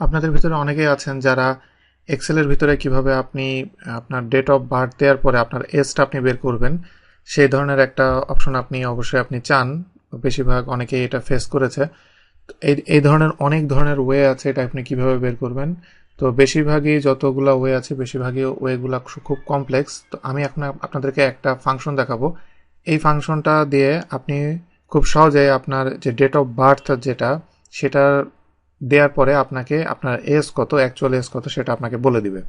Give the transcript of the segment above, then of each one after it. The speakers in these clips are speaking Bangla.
আপনাদের ভিতরে অনেকেই আছেন যারা এক্সেলের ভিতরে কীভাবে আপনি, আপনার ডেট অফ বার্থ দেওয়ার পরে আপনার এজটা আপনি বের করবেন, সেই ধরনের একটা অপশন আপনি অবশ্যই আপনি চান। বেশিরভাগ অনেকেই এটা ফেস করেছে। এই এই ধরনের অনেক ধরনের ওয়ে আছে এটা আপনি কীভাবে বের করবেন। তো বেশিরভাগই যতগুলো ওয়ে আছে, বেশিরভাগই ওয়েগুলো খুব কমপ্লেক্স তো আমি এখন আপনাদেরকে একটা ফাংশন দেখাবো। এই ফাংশনটা দিয়ে আপনি খুব সহজে আপনার যে ডেট অফ বার্থ যেটা সেটা দেওয়ার পরে আপনাকে আপনার এজ কত অ্যাকচুয়াল এজ কত সেটা আপনাকে বলে দিবে।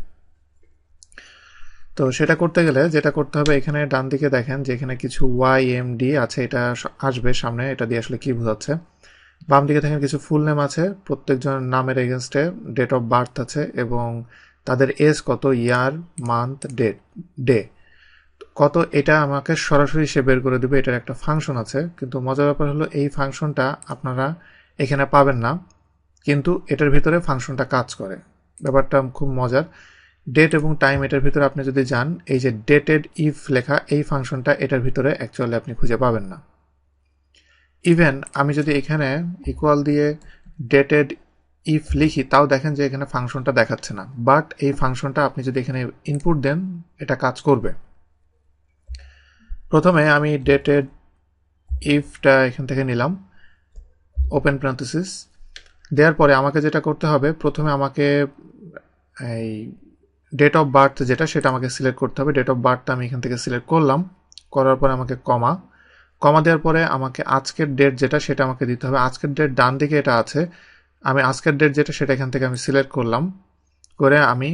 তো সেটা করতে গেলে যেটা করতে হবে, এখানে ডান দিকে দেখেন যে এখানে কিছু ওয়াই এম ডি আছে, এটা আসবে সামনে, এটা দিয়ে আসলে কি বোঝাচ্ছে। বাম দিকে দেখেন কিছু ফুল নেম আছে প্রত্যেকজন নামের এগেনস্টে ডেট অফ বার্থ আছে এবং তাদের এজ কত ইয়ার মান্থ ডেট ডে কত, এটা আমাকে সরাসরি সে বের করে দেবে, এটার একটা ফাংশন আছে, কিন্তু মজার ব্যাপার হলো এই ফাংশনটা আপনারা এখানে পাবেন না। কিন্তু এটার ভিতরে ফাংশনটা কাজ করে। ব্যাপারটা খুব মজার। ডেট এবং টাইম এটার ভিতরে আপনি যদি যান, এই যে ডেটেড ইফ লেখা, এই ফাংশনটা এটার ভিতরে অ্যাকচুয়ালি আপনি খুঁজে পাবেন না। ইভেন আমি যদি এখানে ইকুয়াল দিয়ে ডেটেড ইফ লিখি, তাও দেখেন যে এখানে ফাংশনটা দেখাচ্ছে না। বাট এই ফাংশনটা আপনি যদি এখানে ইনপুট দেন, এটা কাজ করবে। প্রথমে আমি ডেটেড ইফটা এখান থেকে নিলাম। ওপেন প্রান্থিসিস দেওয়ার পরে আমাকে যেটা করতে হবে, প্রথমে আমাকে এই ডেট অফ বার্থ যেটা সেটা আমাকে সিলেক্ট করতে হবে। ডেট অফ বার্থটা আমি এখান থেকে সিলেক্ট করলাম। করার পরে আমাকে কমা কমা দেওয়ার পরে আমাকে আজকের ডেট যেটা সেটা আমাকে দিতে হবে। আজকের ডেট ডান দিকে এটা আছে। আমি আজকের ডেট যেটা সেটা এখান থেকে আমি সিলেক্ট করলাম। করে আমি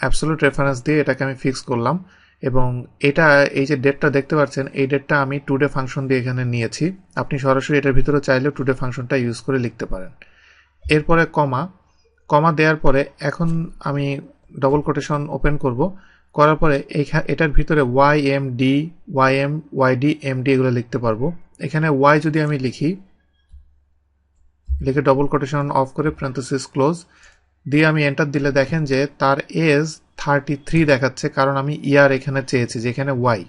অ্যাবসোলুট রেফারেন্স দিয়ে এটাকে আমি ফিক্স করলাম। এবং এটা, এই যে ডেটটা দেখতে পাচ্ছেন, এই ডেটটা আমি টুডে ফাংশন দিয়ে এখানে নিয়েছি। আপনি সরাসরি এটার ভিতরে চাইলেও টুডে ফাংশনটা ইউজ করে লিখতে পারেন। এরপরে কমা কমা দেওয়ার পরে এখন আমি ডবল কোটেশন ওপেন করব। করার পরে এটার ভিতরে Y M D Y M Y D M D এগুলো লিখতে পারব। এখানে ওয়াই যদি আমি লিখি, লিখে ডবল কোটেশন অফ করে প্রেন্থোসিস ক্লোজ দিয়ে আমি এন্টার দিলে দেখেন যে তার এজ থার্টি থ্রি দেখাচ্ছে, কারণ আমি ইয়ার এখানে চেয়েছি, যেখানে ওয়াই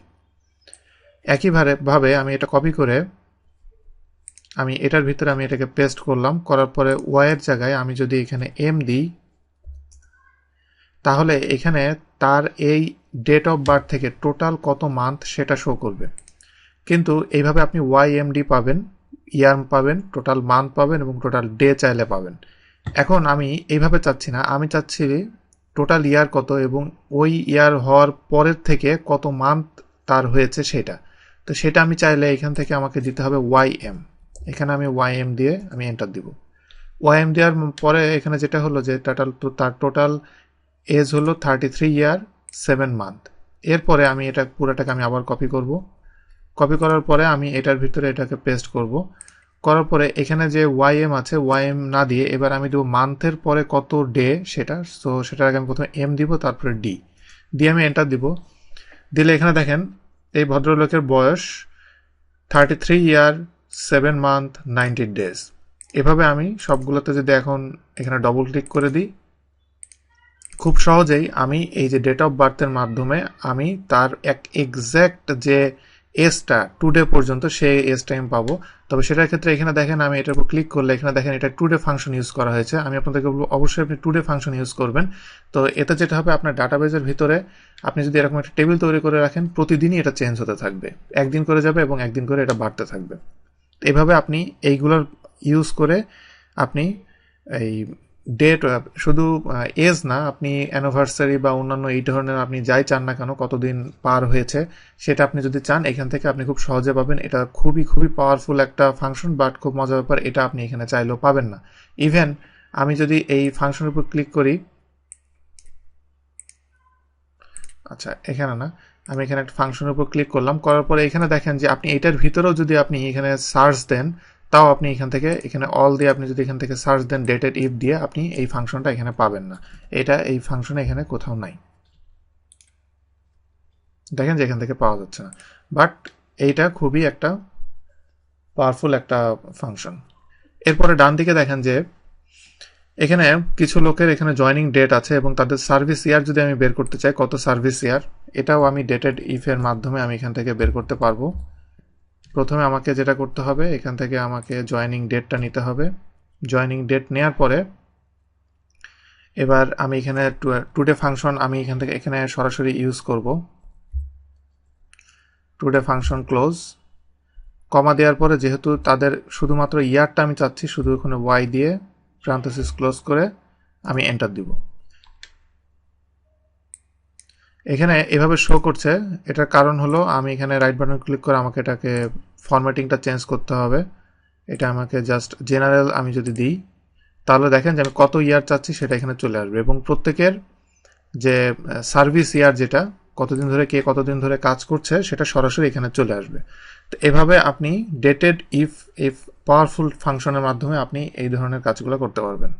একইভাবে ভাবে আমি এটা কপি করে আমি এটার ভিতরে আমি এটাকে পেস্ট করলাম, করার পরে ওয়াইয়ের জায়গায় আমি যদি এখানে এম দিই, তাহলে এখানে তার এই ডেট অফ বার্থ থেকে টোটাল কত মান্থ সেটা শো করবে। কিন্তু এইভাবে আপনি ওয়াই এম ডি পাবেন ইয়ার পাবেন টোটাল মান্থ পাবেন এবং টোটাল ডে চাইলে পাবেন। এখন আমি এইভাবে চাচ্ছি না, আমি চাচ্ছি টোটাল ইয়ার কত এবং ওই ইয়ার হওয়ার পরের থেকে কত মান্থ তার হয়েছে সেটা। তো সেটা আমি চাইলে এখান থেকে আমাকে দিতে হবে ওয়াই এম এখানে আমি ওয়াই এম দিয়ে আমি এন্টার দিব। ওয়াই এম দেওয়ার পরে এখানে যেটা হলো যে টোটাল তার টোটাল এজ হলো thirty three year seven month এরপরে আমি এটা পুরোটাকে আমি আবার কপি করব। কপি করার পরে আমি এটার ভিতরে এটাকে পেস্ট করব। করার পরে এখানে যে ওয়াই এম আছে ওয়াই এম না দিয়ে এবার আমি দেবো মান্থের পরে কত ডে সেটা। সো সেটার আগে আমি প্রথমে এম দিব, তারপরে ডি দিয়ে আমি এন্টার দিব। দিলে এখানে দেখেন, এই ভদ্রলোকের বয়স thirty three year seven month ninety days এভাবে আমি সবগুলোতে যদি এখন এখানে ডবল ক্লিক করে দিই, খুব সহজেই আমি এই যে ডেট অফ বার্থের মাধ্যমে আমি তার এক এক্স্যাক্ট যে এসটা টুডে পর্যন্ত সেই এস টাইম পাবো। তবে সেটার ক্ষেত্রে এখানে দেখেন আমি এটার উপর ক্লিক করলে এখানে দেখেন এটা টুডে ফাংশন ইউজ করা হয়েছে। আমি আপনাদেরকে বলব অবশ্যই আপনি টুডে ফাংশন ইউজ করবেন। তো এটা যেটা হবে আপনার ডাটাবেজের ভিতরে আপনি যদি এরকম একটা টেবিল তৈরি করে রাখেন, প্রতিদিনই এটা চেঞ্জ হতে থাকবে। একদিন করে যাবে এবং একদিন করে এটা বাড়তে থাকবে। এভাবে আপনি এইগুলোর ইউজ করে আপনি এই ডেট শুধু এজ না, আপনি অ্যানিভার্সারি বা অন্যান্য এই ধরনের আপনি যাই চান না কেন, কতদিন পার হয়েছে, সেটা আপনি যদি চান, এখান থেকে আপনি খুব সহজে পাবেন। এটা খুবই খুবই পাওয়ারফুল একটা ফাংশন বাট খুব মজার ব্যাপার, এটা আপনি এখানে চাইলেও পাবেন না। ইভেন আমি যদি এই ফাংশনের উপর ক্লিক করি আচ্ছা এখানে না, আমি এখানে একটা ফাংশনের উপর ক্লিক করলাম, করার পরে এখানে দেখেন যে আপনি এটার ভিতরেও যদি আপনি এখানে সার্চ দেন তাও আপনি এখান থেকে, এখানে অল দিয়ে আপনি যদি এখান থেকে সার্চ দেন ডেটেড ইফ দিয়ে আপনি এই ফাংশনটা এখানে পাবেন না। এটা এই ফাংশন এখানে কোথাও নাই। দেখেন যে এখান থেকে পাওয়া যাচ্ছে না। বাট এইটা খুবই একটা পাওয়ারফুল একটা ফাংশন এরপরে ডান দিকে দেখেন যে এখানে কিছু লোকের এখানে জয়নিং ডেট আছে এবং তাদের সার্ভিস ইয়ার যদি আমি বের করতে চাই, কত সার্ভিস ইয়ার এটাও আমি ডেটেড ইফের মাধ্যমে আমি এখান থেকে বের করতে পারব। প্রথমে আমাকে যেটা করতে হবে, এখান থেকে আমাকে জয়নিং ডেটটা নিতে হবে। জয়নিং ডেট নেওয়ার পরে এবার আমি এখানে টুডে ফাংশন আমি এখান থেকে, এখানে সরাসরি ইউজ করব। টুডে ফাংশন ক্লোজ কমা দেওয়ার পরে যেহেতু তাদের শুধুমাত্র ইয়ারটা আমি চাচ্ছি, শুধু ওখানে ওয়াই দিয়ে প্রান্থসিস ক্লোজ করে আমি এন্টার দিব। এখানে এভাবে শো করছে। এটার কারণ হলো, আমি এখানে রাইট বাটন ক্লিক করে আমাকে এটাকে ফরম্যাটিংটা চেঞ্জ করতে হবে। এটা আমাকে জাস্ট জেনারেল আমি যদি দিই, তাহলে দেখেন যে আমি কত ইয়ার চাচ্ছি সেটা এখানে চলে আসবে। এবং প্রত্যেকের যে সার্ভিস ইয়ার যেটা, কতদিন ধরে কে কতদিন ধরে কাজ করছে, সেটা সরাসরি এখানে চলে আসবে। তো এভাবে আপনি ডেটেড ইফ ইফ পাওয়ারফুল ফাংশনের মাধ্যমে আপনি এই ধরনের কাজগুলো করতে পারবেন।